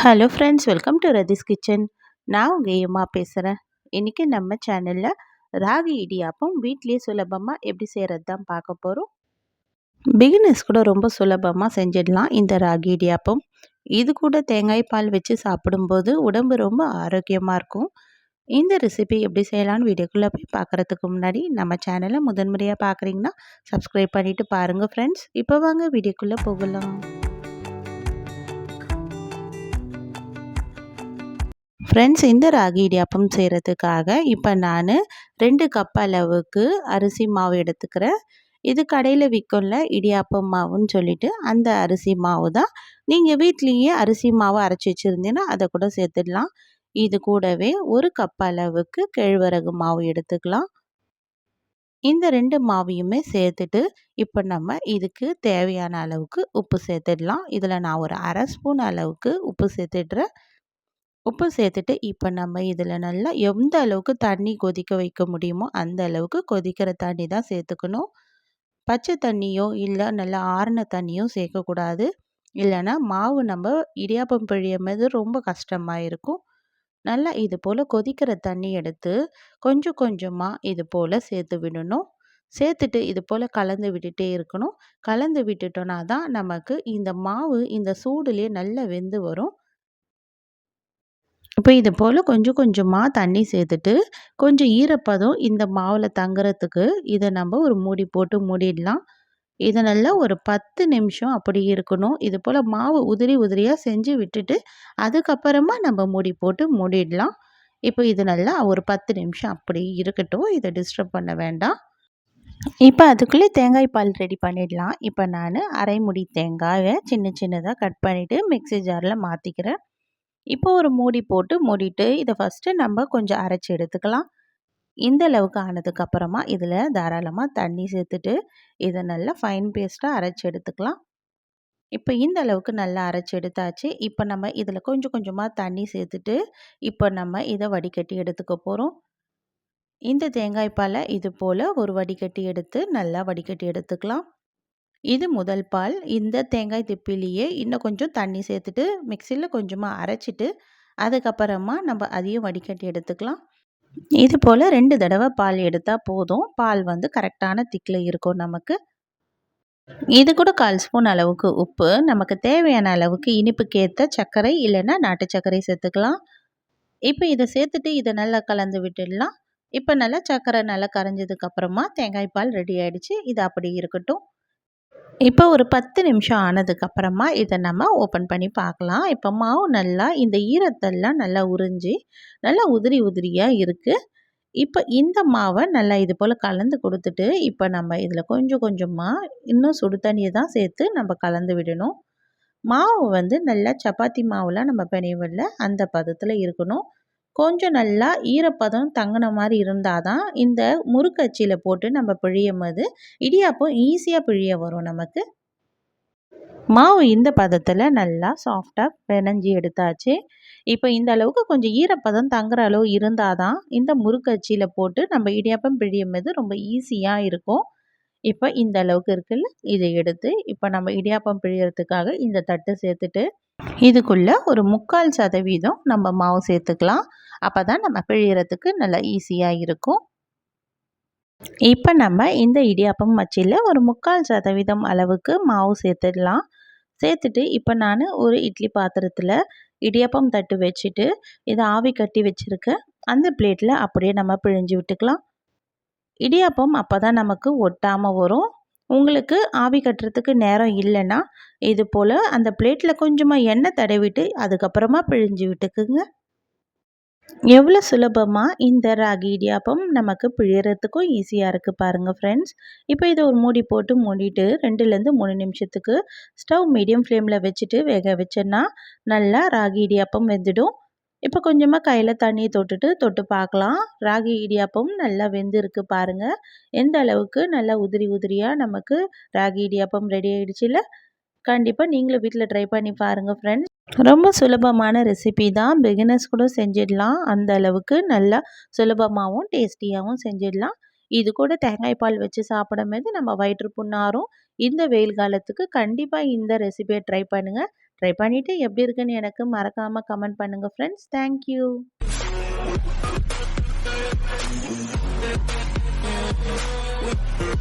Hello friends welcome to Rathi's kitchen நான் உங்கள் ஏமா பேசுகிறேன் இன்றைக்கி நம்ம சேனலில் ராகி இடியாப்பம் வீட்லேயே சுலபமாக எப்படி செய்கிறது தான் பார்க்க போகிறோம் பிகினர்ஸ் கூட ரொம்ப சுலபமாக செஞ்சிடலாம் இந்த ராகி இடியாப்பம். இது கூட தேங்காய் பால் வச்சு சாப்பிடும்போது உடம்பு ரொம்ப ஆரோக்கியமாக இருக்கும். இந்த ரெசிபி எப்படி செய்யலான்னு வீடியோக்குள்ளே போய் பார்க்குறதுக்கு முன்னாடி நம்ம சேனலை முதன்முறையாக பார்க்குறீங்கன்னா சப்ஸ்கிரைப் பண்ணிவிட்டு பாருங்கள் ஃப்ரெண்ட்ஸ் இப்போ வாங்க வீடியோக்குள்ளே போகலாம். ஃப்ரெண்ட்ஸ் இந்த ராகி இடியாப்பம் செய்கிறதுக்காக இப்போ நான் ரெண்டு கப் அளவுக்கு அரிசி மாவு எடுத்துக்கிறேன். இது கடையில் விற்கும்ல இடியாப்பம் மாவுன்னு சொல்லிட்டு அந்த அரிசி மாவு தான். நீங்கள் வீட்லேயே அரிசி மாவு அரைச்சி வச்சுருந்தீங்கன்னா அதை கூட சேர்த்துடலாம். இது கூடவே ஒரு கப் அளவுக்கு கேழ்வரகு மாவு எடுத்துக்கலாம். இந்த ரெண்டு மாவையுமே சேர்த்துட்டு இப்போ நம்ம இதுக்கு தேவையான அளவுக்கு உப்பு சேர்த்துடலாம். இதில் நான் ஒரு அரை ஸ்பூன் அளவுக்கு உப்பு சேர்த்துடுறேன். உப்பு சேர்த்துட்டு இப்போ நம்ம இதில் நல்லா எந்த அளவுக்கு தண்ணி கொதிக்க வைக்க முடியுமோ அந்த அளவுக்கு கொதிக்கிற தண்ணி தான் சேர்த்துக்கணும். பச்சை தண்ணியோ இல்லை நல்லா ஆறின தண்ணியோ சேர்க்கக்கூடாது. இல்லைன்னா மாவு நம்ம இடியாப்பம் பிழியும் ரொம்ப கஷ்டமாக இருக்கும். நல்லா இது போல் கொதிக்கிற தண்ணி எடுத்து கொஞ்சம் கொஞ்சமாக இது போல் சேர்த்து விடணும். சேர்த்துட்டு இது போல் கலந்து விட்டுட்டே இருக்கணும். கலந்து விட்டுட்டோன்னா தான் நமக்கு இந்த மாவு இந்த சூடுலேயே நல்லா வெந்து வரும். இப்போ இது போல் கொஞ்சம் கொஞ்சமாக தண்ணி சேர்த்துட்டு கொஞ்சம் ஈரப்பதம் இந்த மாவில் தங்குறதுக்கு இதை நம்ம ஒரு மூடி போட்டு மூடிடலாம். இதை நல்லா ஒரு பத்து நிமிஷம் அப்படி இருக்கணும். இது போல் மாவு உதிரி உதிரியாக செஞ்சு விட்டுட்டு அதுக்கப்புறமா நம்ம மூடி போட்டு மூடிடலாம். இப்போ இது நல்லா ஒரு பத்து நிமிஷம் அப்படி இருக்கட்டும். இதை டிஸ்டர்ப் பண்ண வேண்டாம். இப்போ அதுக்குள்ளே தேங்காய் பால் ரெடி பண்ணிடலாம். இப்போ நான் அரை முடி தேங்காயை சின்ன சின்னதாக கட் பண்ணிவிட்டு மிக்சி ஜாரில் மாற்றிக்கிறேன் இப்போ ஒரு மூடி போட்டு மூடிட்டு இதை ஃபஸ்ட்டு நம்ம கொஞ்சம் அரைச்சி எடுத்துக்கலாம். இந்த அளவுக்கு ஆனதுக்கப்புறமா இதில் தாராளமாக தண்ணி சேர்த்துட்டு இதை நல்லா ஃபைன் பேஸ்ட்டாக அரைச்சி எடுத்துக்கலாம். இப்போ இந்த அளவுக்கு நல்லா அரைச்சி எடுத்தாச்சு. இப்போ நம்ம இதில் கொஞ்சம் கொஞ்சமாக தண்ணி சேர்த்துட்டு இப்போ நம்ம இதை வடிகட்டி எடுத்துக்க போகிறோம் இந்த தேங்காய் பாலை இது போல் ஒரு வடிகட்டி எடுத்து நல்லா வடிகட்டி எடுத்துக்கலாம். இது முதல் பால். இந்த தேங்காய் திப்பிலேயே இன்னும் கொஞ்சம் தண்ணி சேர்த்துட்டு மிக்சியில் கொஞ்சமாக அரைச்சிட்டு அதுக்கப்புறமா நம்ம அதையும் வடிகட்டி எடுத்துக்கலாம். இது போல் ரெண்டு தடவை பால் எடுத்தால் போதும். பால் வந்து கரெக்டான திக்கில் இருக்கும் நமக்கு. இது கூட கால் ஸ்பூன் அளவுக்கு உப்பு. நமக்கு தேவையான அளவுக்கு இனிப்புக்கேற்ற சர்க்கரை இல்லைன்னா நாட்டு சர்க்கரை சேர்த்துக்கலாம். இப்போ இதை சேர்த்துட்டு இதை நல்லா கலந்து விட்டுடலாம். இப்போ நல்லா சர்க்கரை நல்லா கரைஞ்சதுக்கப்புறமா தேங்காய் பால் ரெடி ஆகிடுச்சு இது அப்படி இருக்கட்டும். இப்போ ஒரு பத்து நிமிஷம் ஆனதுக்கப்புறமா இதை நம்ம ஓப்பன் பண்ணி பார்க்கலாம். இப்போ மாவு நல்லா இந்த ஈரத்தெல்லாம் நல்லா உறிஞ்சி நல்லா உதிரி உதிரியாக இருக்குது இப்போ இந்த மாவை நல்லா இது போல் கலந்து கொடுத்துட்டு இப்போ நம்ம இதில் கொஞ்சம் கொஞ்சமாக இன்னும் சுடு தண்ணியை தான் சேர்த்து நம்ம கலந்து விடணும். மாவு வந்து நல்லா சப்பாத்தி மாவுலாம் நம்ம பிணைவில்ல அந்த பதத்தில் இருக்கணும். கொஞ்சம் நல்லா ஈரப்பதம் தங்கின மாதிரி இருந்தால் தான் இந்த முறுக்கச்சியில் போட்டு நம்ம பிழியும் போது இடியாப்பம் ஈஸியாக பிழிய வரும் நமக்கு. மாவு இந்த பதத்தில் நல்லா சாஃப்டாக பிணைஞ்சி எடுத்தாச்சு. இப்போ இந்த அளவுக்கு கொஞ்சம் ஈரப்பதம் தங்குற அளவு இருந்தால் தான் இந்த முறுக்கச்சியில் போட்டு நம்ம இடியாப்பம் பிழியும் போது ரொம்ப ஈஸியாக இருக்கும். இப்போ இந்த அளவுக்கு இருக்குல்ல இதை எடுத்து இப்போ நம்ம இடியாப்பம் பிழியறதுக்காக இந்த தட்டு சேர்த்துட்டு இதுக்குள்ளே ஒரு முக்கால் சதவீதம் நம்ம மாவு சேர்த்துக்கலாம். அப்போ தான் நம்ம பிழியறதுக்கு நல்லா ஈஸியாக இருக்கும். இப்போ நம்ம இந்த இடியாப்பம் மச்சியில் ஒரு முக்கால் சதவீதம் அளவுக்கு மாவு சேர்த்துடலாம். சேர்த்துட்டு இப்போ நான் ஒரு இட்லி பாத்திரத்தில் இடியாப்பம் தட்டு வச்சுட்டு இதை ஆவி கட்டி வச்சுருக்கேன் அந்த பிளேட்டில் அப்படியே நம்ம பிழிஞ்சு விட்டுக்கலாம். இடியாப்பம் அப்போ தான் நமக்கு ஒட்டாமல் வரும். உங்களுக்கு ஆவி கட்டுறதுக்கு நேரம் இல்லைன்னா இது போல் அந்த பிளேட்டில் கொஞ்சமாக எண்ணெய் தடவிட்டு அதுக்கப்புறமா பிழிஞ்சு விட்டுக்குங்க. எவ்வளோ சுலபமாக இந்த ராகி இடியாப்பம் நமக்கு பிழியறதுக்கும் ஈஸியாக இருக்குது பாருங்கள் ஃப்ரெண்ட்ஸ் இப்போ இதை ஒரு மூடி போட்டு மூடிட்டு ரெண்டுலேருந்து மூணு நிமிஷத்துக்கு ஸ்டவ் மீடியம் ஃப்ளேமில் வச்சுட்டு வேக வச்சோன்னா நல்லா ராகி இடியாப்பம் வெந்துடும். இப்போ கொஞ்சமாக கையில் தண்ணியை தொட்டுட்டு தொட்டு பார்க்கலாம். ராகி இடியாப்பம் நல்லா வெந்திருக்கு பாருங்கள் எந்த அளவுக்கு நல்லா உதிரி உதிரியாக நமக்கு ராகி இடியாப்பம் ரெடி ஆகிடுச்சில்ல கண்டிப்பாக நீங்களும் வீட்டில் ட்ரை பண்ணி பாருங்கள் ஃப்ரெண்ட்ஸ் ரொம்ப சுலபமான ரெசிபி தான். பிகினர்ஸ் கூட செஞ்சிடலாம். அந்த அளவுக்கு நல்லா சுலபமாகவும் டேஸ்டியாகவும் செஞ்சிடலாம். இது கூட தேங்காய் பால் வச்சு சாப்பிடும் போது நம்ம வயிற்று புண்ணாரும் இந்த வெயில் காலத்துக்கு கண்டிப்பாக இந்த ரெசிபியை ட்ரை பண்ணுங்கள் ட்ரை பண்ணிவிட்டு எப்படி இருக்குன்னு எனக்கு மறக்காமல் கமெண்ட் பண்ணுங்கள் ஃப்ரெண்ட்ஸ் தேங்க்யூ Thank